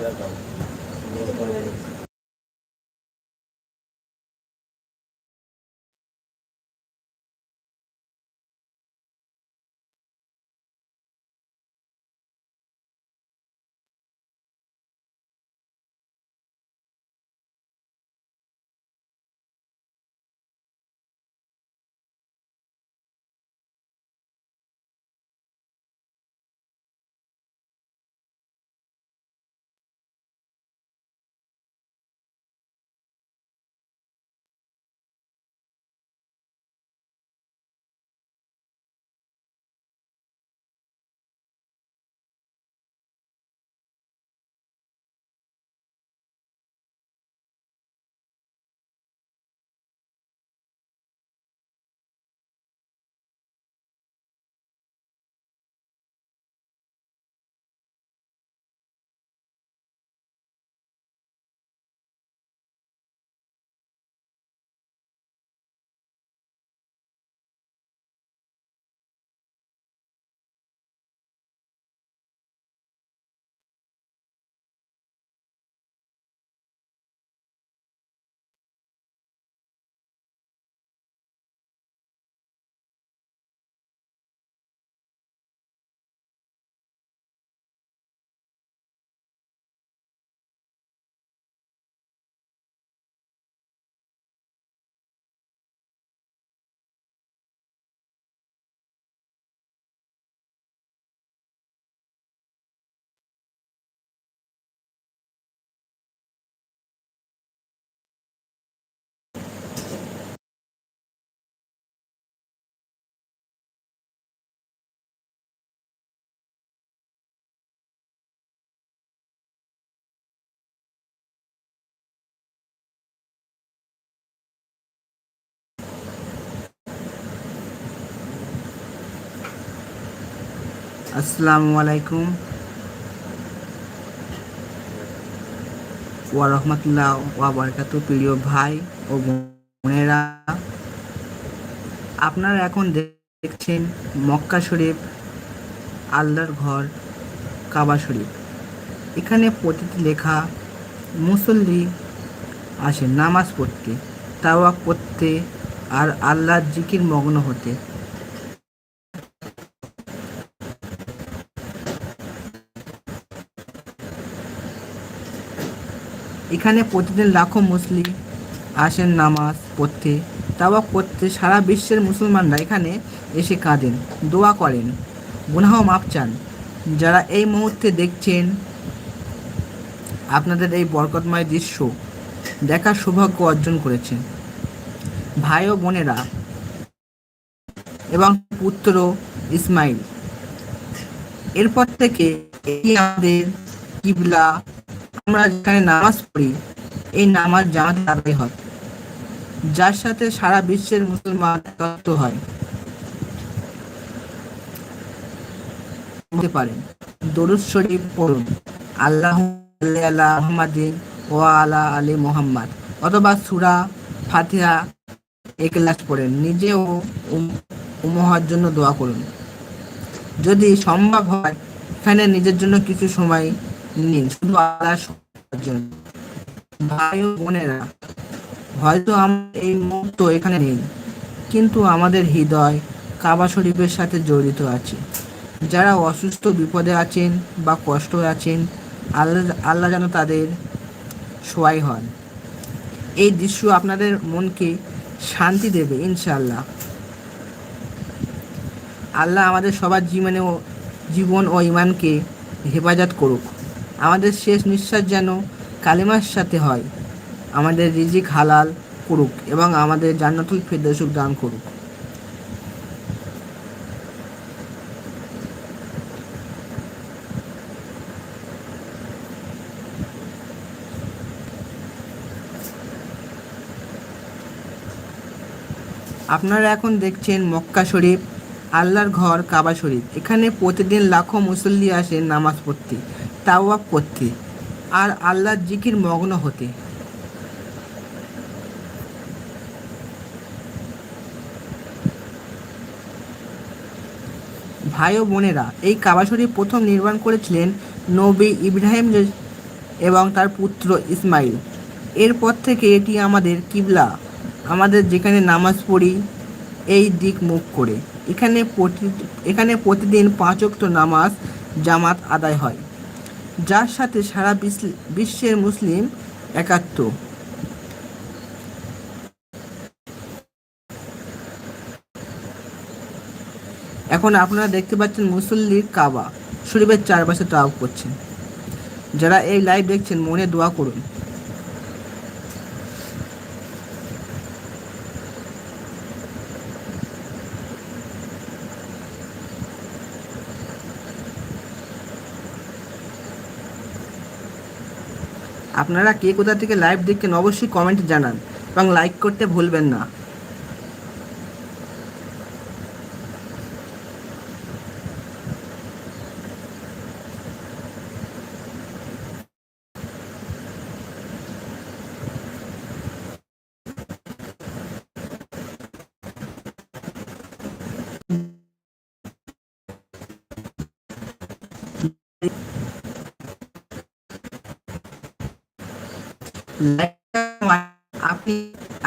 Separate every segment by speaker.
Speaker 1: Gracias. আসসালামু আলাইকুম। ওয়া রহমতুল্লাহ ওয়া বারাকাতু প্রিয় ভাই ও বোনেরা। আপনারা এখন দেখছেন মক্কা শরীফ আল্লাহর ঘর, কাবা শরীফ। এখানে প্রতিটি লেখা মুসল্লি আসে, নামাজ পড়তে তাওয়া করতে আর আল্লাহর জিকির মগ্ন হতে। এখানে প্রতিদিন লাখো মুসলিম আসেন নামাজ পড়তে তাওয়া করতে, সারা বিশ্বের মুসলমানরা এখানে এসে কাঁদেন, দোয়া করেন। গুনাহ মাপ চান। যারা এই মুহূর্তে দেখছেন, আপনাদের এই বরকতময় দৃশ্য দেখার সৌভাগ্য অর্জন করেছেন। ভাই ও বোনেরা এবং পুত্র ইসমাইল, এরপর থেকে আমাদের কিবলা আমরা যেখানে নামাজ পড়ি, এই নামাজ জামাত আদায় হয়। যার সাথে সারা বিশ্বের মুসলমান তত্ত্ব হয়। পারেন, দরুদ শরীফ পড়ুন, আল্লাহ আল্লাহ ও আলা আলী মোহাম্মদ, অথবা সুরা ফাতিহা একলাস পড়েন উমহার জন্য দোয়া করুন। যদি সম্ভব হয় এখানে নিজের জন্য কিছু সময় নিন শুধু আল্লাহর জন্য। ভাই ও বোনেরা, হয়তো আমরা এই মুহূর্ত এখানে নেই, কিন্তু আমাদের হৃদয় কাবা শরীফের সাথে জড়িত আছে। যারা অসুস্থ, বিপদে আছেন বা কষ্ট আছেন, আল্লাহ আল্লাহ যেন তাদের সহায় হন। এই দৃশ্য আপনাদের মনকে শান্তি দেবে, ইনশাআল্লাহ। আল্লাহ আমাদের সবার জীবনে জীবন ও ইমানকে হেফাজত করুক। আমাদের শেষ নিঃশ্বাস যেন কালিমার সাথে হয়। আমাদের রিজিক হালাল করুক এবং আমাদের জান্নাতুল ফেরদৌসুক দান করুক। আপনারা এখন দেখছেন মক্কা শরীফ, আল্লাহর ঘর কাবা শরীফ। এখানে প্রতিদিন লাখো মুসল্লি আসেন নামাজ পড়তে। তাওয়াব করতে, আর আল্লাহর জিকির মগ্ন হতে। ভাই ও বোনেরা, এই কাবা শরীফ প্রথম নির্মাণ করেছিলেন নবী ইব্রাহিম এবং তার পুত্র ইসমাইল। এরপর থেকে এটি আমাদের কিবলা, আমাদের যেখানে নামাজ পড়ি, এই দিক মুখ করে। এখানে প্রতি, এখানে প্রতিদিন পাঁচ ওয়াক্ত নামাজ জামাত আদায় হয়। যার সাথে সারা বিশ্ব- বিশ্বের মুসলিম একাত্ম। এখন আপনারা দেখতে পাচ্ছেন মুসল্লির কাবা। শরীফের চারপাশে তাওয়াফ করছেন। যারা এই লাইভ দেখছেন, মনে দোয়া করুন। আপনারা কে কোথা থেকে লাইভ দেখছেন অবশ্যই কমেন্ট জানান এবং লাইক করতে ভুলবেন না। আপনি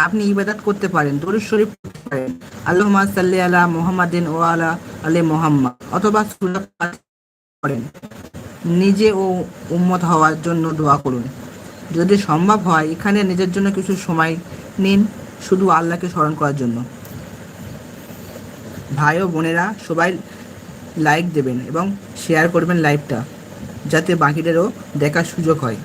Speaker 1: আপনি ইবাদত করতে পারেন, দরুদ শরীফ পড়তে পারেন। আল্লাহুম্মা সাল্লি আলা মুহাম্মাদিন ও আলা আলি মুহাম্মদ, অথবা সূরা পড়েন। নিজে ও উম্মত হওয়ার জন্য দোয়া করুন। যদি সম্ভব হয়, এখানে নিজের জন্য কিছু সময় নিন, শুধু আল্লাহকে স্মরণ করার জন্য। ভাই ও বোনেরা, সবাই লাইক দেবেন এবং শেয়ার করবেন লাইভটা, যাতে বাকিদেরও দেখার সুযোগ হয়।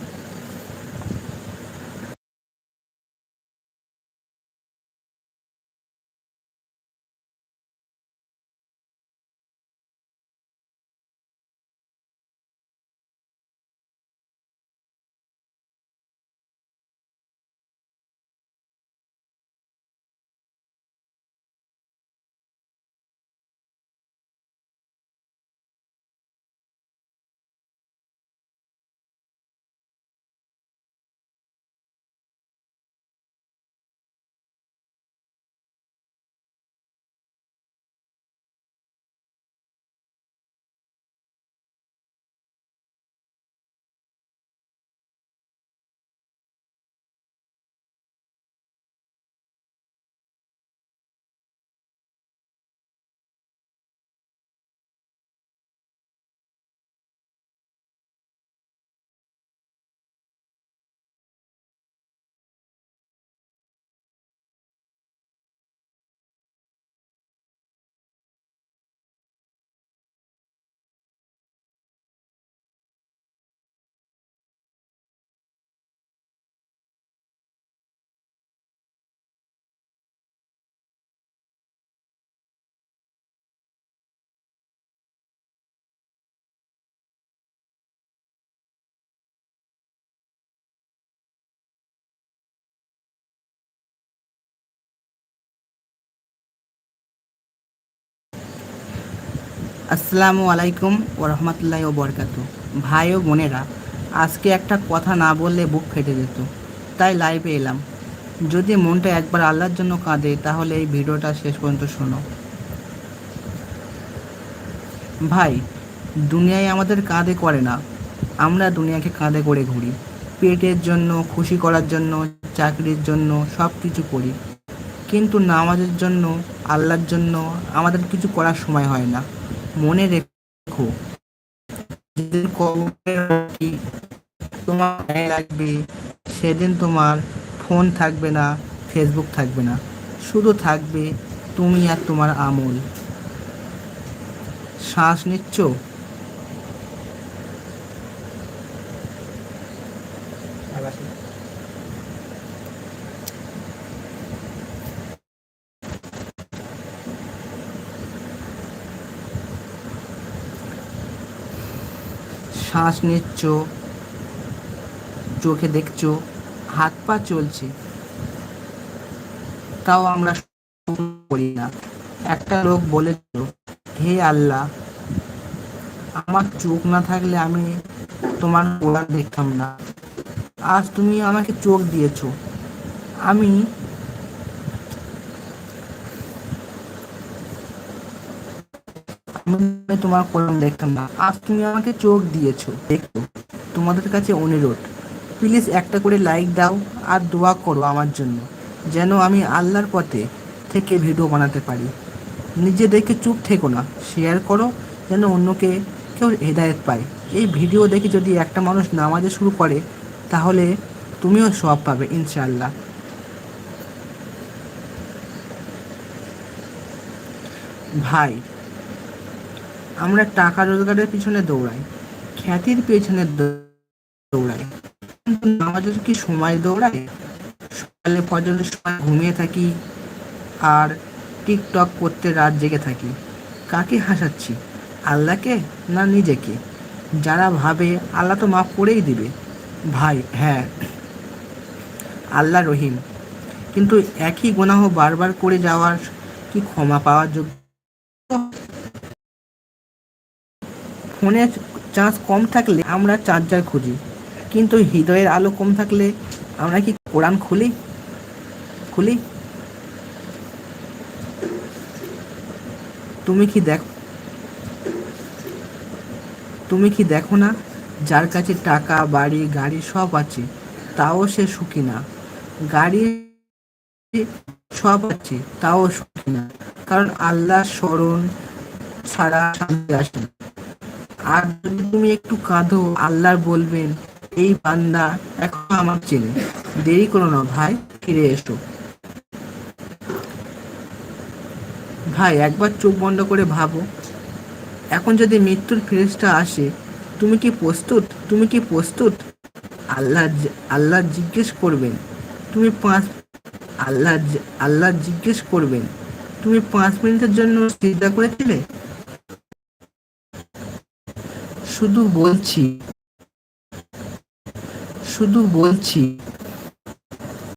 Speaker 1: আসসালামু আলাইকুম ও রহমতুল্লাহ ও বরকাত ভাই ও বোনেরা, আজকে একটা কথা না বললে বুক ফেটে যেত, তাই লাইভে এলাম। যদি মনটা একবার আল্লাহর জন্য কাঁদে, তাহলে এই ভিডিওটা শেষ পর্যন্ত শোনো। ভাই, দুনিয়ায় আমাদের কাঁধে করে না। আমরা দুনিয়াকে কাঁধে করে ঘুরি। পেটের জন্য, খুশি করার জন্য, চাকরির জন্য সব কিছু করি। কিন্তু নামাজের জন্য, আল্লাহর জন্য আমাদের কিছু করার সময় হয় না। মনে রেখো। তোমার লাগবে, সেদিন তোমার ফোন থাকবে না, ফেসবুক থাকবে না। শুধু থাকবে তুমি আর তোমার আমল। শ্বাস নিচ্ছ? শ্বাস নিচ্ছ, চোখে দেখছ, হাত পা চলছে। তাও আমরা করি না। একটা লোক বলেছিল, হে আল্লাহ, আমার চোখ না থাকলে আমি তোমার কোরআন দেখতাম না। আজ তুমি আমাকে চোখ দিয়েছ। আমি আমি তোমার কোরআন দেখতাম না। আজ তুমি আমাকে চোখ দিয়েছ। দেখো, তোমাদের কাছে অনুরোধ প্লিজ একটা করে লাইক দাও আর দোয়া করো আমার জন্য, যেন আমি আল্লাহর পথে থেকে ভিডিও বানাতে পারি। নিজে দেখে চুপ থেকো না শেয়ার করো, যেন অন্যকে কেউ হেদায়েত পায়। এই ভিডিও দেখে যদি একটা মানুষ নামাজে শুরু করে, তাহলে তুমিও সব পাবে, ইনশাআল্লাহ। ভাই আমরা টাকা রোজগারের পিছনে দৌড়াই, খ্যাতির পেছনে দৌড়াই। আমাদের কি সময় দৌড়াই? সকালে ফজরের সময় ঘুমিয়ে থাকি আর টিকটক করতে রাত জেগে থাকি। কাকে হাসাচ্ছি? আল্লাহকে না নিজেকে? যারা ভাবে, আল্লাহ তো মাফ করেই দিবে। ভাই হ্যাঁ আল্লাহ রহিম। কিন্তু একই গুনাহ বারবার করে যাওয়ার কি ক্ষমা পাওয়ার যোগ্য? ফোনে চার্জ কম থাকলে আমরা চার্জার খুঁজি। কিন্তু হৃদয়ের আলো কম থাকলে আমরা কি কোরআন খুলি? খুলি? তুমি কি দেখো, তুমি কি দেখো না যার কাছে টাকা, বাড়ি, গাড়ি সব আছে, তাও সে সুখী না। গাড়ি সব আছে, তাও সুখী না। কারণ আল্লাহ স্মরণ ছাড়া আসে না। আর যদি তুমি একটু কাঁদো, আল্লাহ বলবেন, এই বান্দা এখন আমার চেনে। দেরি করো না ভাই, ফিরে এসো। ভাই, একবার চোখ বন্ধ করে ভাবো। এখন যদি মৃত্যুর ফেরেশতা আসে, তুমি কি প্রস্তুত? তুমি কি প্রস্তুত? আল্লাহ আল্লাহ জিজ্ঞেস করবেন। তুমি পাঁচ, আল্লাহ আল্লাহ জিজ্ঞেস করবেন। তুমি পাঁচ মিনিটের জন্য চিন্তা করেছিলে? শুধু বলছি শুধু বলছি